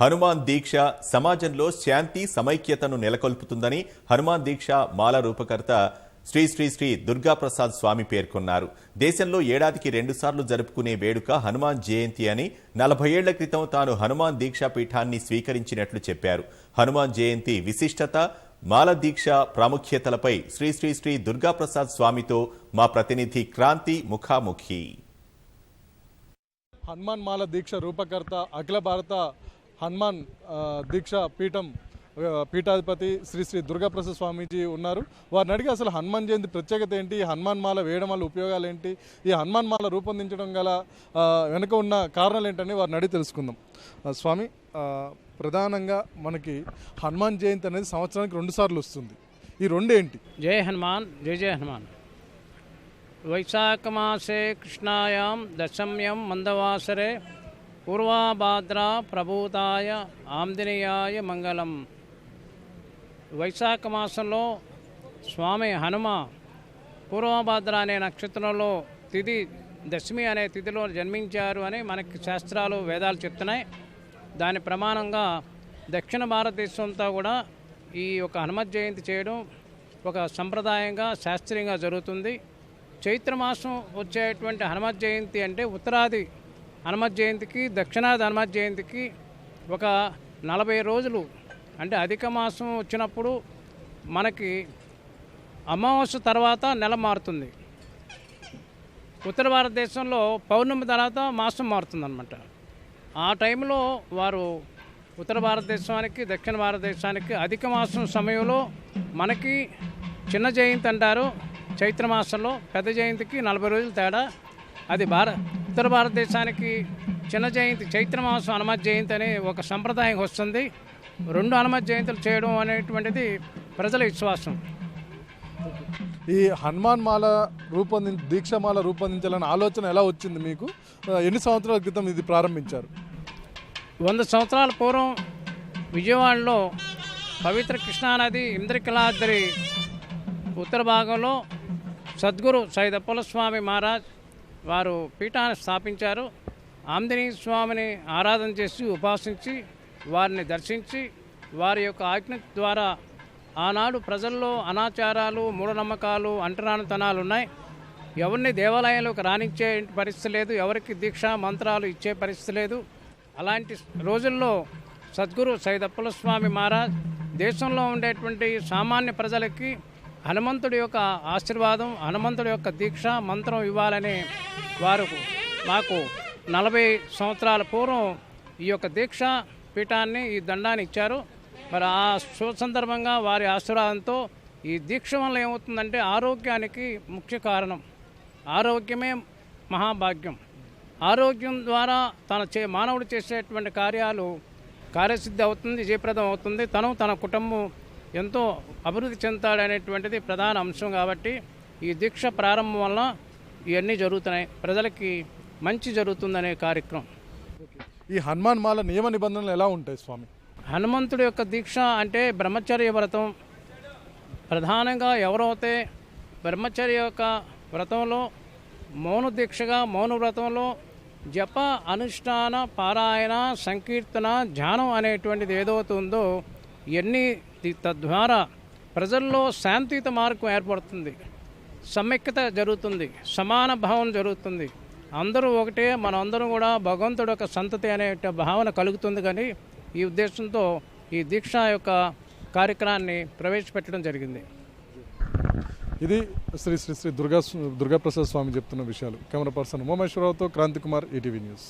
హనుమాన్ దీక్ష సమాజంలో శాంతి సమైక్యతను నెలకొల్పుతుందని హనుమాన్ దీక్ష మాల రూపకర్త శ్రీ శ్రీ శ్రీ దుర్గాప్రసాద్ స్వామి పేర్కొన్నారు. దేశంలో ఏడాదికి రెండుసార్లు జరుపుకునే వేడుక హనుమాన్ జయంతి అని నలభై ఏళ్ళ క్రితం తాను హనుమాన్ దీక్షా పీఠాన్ని స్వీకరించినట్లు చెప్పారు. హనుమాన్ జయంతి విశిష్టత మాల దీక్ష ప్రాముఖ్యతలపై శ్రీ శ్రీ శ్రీ దుర్గాప్రసాద్ స్వామితో మా ప్రతినిధి క్రాంతి ముఖాముఖి. హనుమాన్ మాల దీక్ష రూపకర్త అఖిల భారత హనుమాన్ దీక్ష పీఠం పీఠాధిపతి శ్రీ శ్రీ దుర్గాప్రసాద్ స్వామీజీ ఉన్నారు. వారిని అడిగి అసలు హనుమాన్ జయంతి ప్రత్యేకత ఏంటి? హనుమాన్ మాల వేయడం వల్ల ఉపయోగాలు ఏంటి? ఈ హనుమాన్ మాల రూపొందించడం గల వెనుక ఉన్న కారణాలు ఏంటని వారిని అడిగి తెలుసుకుందాం. స్వామి ప్రధానంగా మనకి హనుమాన్ జయంతి అనేది సంవత్సరానికి రెండు సార్లు వస్తుంది. ఈ రెండు ఏంటి? జయ హనుమాన్ జయ జయ హనుమాన్. వైశాఖమాసే కృష్ణాయాం దశమ్యం మందవాసరే పూర్వాభాద్ర ప్రభూతాయ ఆంజనేయాయ మంగళం వైశాఖ మాసంలో స్వామి హనుమ పూర్వభాద్ర అనే నక్షత్రంలో తిథి దశమి అనే తిథిలో జన్మించారు అని మనకి శాస్త్రాలు వేదాలు చెప్తున్నాయి. దాని ప్రమాణంగా దక్షిణ భారతదేశంతో కూడా ఈ యొక్క హనుమత్ జయంతి చేయడం ఒక సంప్రదాయంగా శాస్త్రీయంగా జరుగుతుంది. చైత్రమాసం వచ్చేటువంటి హనుమత్ జయంతి అంటే ఉత్తరాది హనుమత్ జయంతికి దక్షిణాది హనుమత్ జయంతికి ఒక నలభై రోజులు అంటే అధిక మాసం వచ్చినప్పుడు మనకి అమావాస్య తర్వాత నెల మారుతుంది. ఉత్తర భారతదేశంలో పౌర్ణమి తర్వాత మాసం మారుతుందన్నమాట. ఆ టైంలో వారు ఉత్తర భారతదేశానికి దక్షిణ భారతదేశానికి అధిక మాసం సమయంలో మనకి చిన్న జయంతి అంటారు. చైత్ర మాసంలో పెద్ద జయంతికి నలభై రోజులు తేడా. అది భారత ఉత్తర భారతదేశానికి చిన్న జయంతి చైత్ర మాసం హనుమత్ జయంతి అనే ఒక సంప్రదాయం వస్తుంది. రెండు హనుమత్ జయంతులు చేయడం అనేటువంటిది ప్రజల విశ్వాసం. ఈ హనుమాన్ మాల రూపొంది దీక్షమాల రూపొందించాలనే ఆలోచన ఎలా వచ్చింది మీకు? ఎన్ని సంవత్సరాల క్రితం ఇది ప్రారంభించారు? వంద సంవత్సరాల పూర్వం విజయవాడలో పవిత్ర కృష్ణానది ఇంద్రకిలాద్రి ఉత్తర భాగంలో సద్గురు సైదప్పల స్వామి మహారాజ్ వారు పీఠాన్ని స్థాపించారు. ఆంజనేయ స్వామిని ఆరాధన చేసి ఉపాసించి వారిని దర్శించి వారి యొక్క ఆజ్ఞ ద్వారా ఆనాడు ప్రజల్లో అనాచారాలు మూఢనమ్మకాలు అంటరానితనాలు ఉన్నాయి. ఎవరిని దేవాలయంలోకి రాణించే పరిస్థితి లేదు. ఎవరికి దీక్ష మంత్రాలు ఇచ్చే పరిస్థితి లేదు. అలాంటి రోజుల్లో సద్గురు సైదప్పల స్వామి మహారాజ్ దేశంలో ఉండేటువంటి సామాన్య ప్రజలకి హనుమంతుడి యొక్క ఆశీర్వాదం హనుమంతుడి యొక్క దీక్ష మంత్రం ఇవ్వాలని వారు మాకు నలభై సంవత్సరాల పూర్వం ఈ యొక్క దీక్ష పీఠాన్ని ఈ దండాన్ని ఇచ్చారు. మరి ఆ సందర్భంగా వారి ఆశీర్వాదంతో ఈ దీక్ష వల్ల ఏమవుతుందంటే ఆరోగ్యానికి ముఖ్య కారణం. ఆరోగ్యమే మహాభాగ్యం. ఆరోగ్యం ద్వారా తన చే మానవుడు చేసేటువంటి కార్యాలు కార్యసిద్ధి అవుతుంది జయప్రదం అవుతుంది. తను తన కుటుంబం ఎంతో అభివృద్ధి చెందుతాడనేటువంటిది ప్రధాన అంశం కాబట్టి ఈ దీక్ష ప్రారంభం వల్ల ఇవన్నీ జరుగుతున్నాయి. ప్రజలకి మంచి జరుగుతుందనే కార్యక్రమం. ఈ హనుమాన్ మాల నియమ నిబంధనలు ఎలా ఉంటాయి స్వామి? హనుమంతుడి యొక్క దీక్ష అంటే బ్రహ్మచర్య వ్రతం. ప్రధానంగా ఎవరైతే బ్రహ్మచర్య యొక్క వ్రతంలో మౌన దీక్షగా మౌన వ్రతంలో జప అనుష్ఠాన పారాయణ సంకీర్తన ధ్యానం అనేటువంటిది ఏదైతే ఉందో ఇవన్నీ తద్వారా ప్రజల్లో శాంతియుత మార్గం ఏర్పడుతుంది సమైక్యత జరుగుతుంది సమాన భావం జరుగుతుంది. అందరూ ఒకటే మన అందరం కూడా భగవంతుడు యొక్క సంతతి అనే భావన కలుగుతుంది కానీ ఈ ఉద్దేశంతో ఈ దీక్ష యొక్క కార్యక్రమాన్ని ప్రవేశపెట్టడం జరిగింది. ఇది శ్రీ శ్రీ శ్రీ దుర్గా దుర్గాప్రసాద్ స్వామి చెప్తున్న విషయాలు. కెమెరా పర్సన్ ఉమామేశ్వరరావుతో క్రాంతి కుమార్ ఈటీవీ న్యూస్.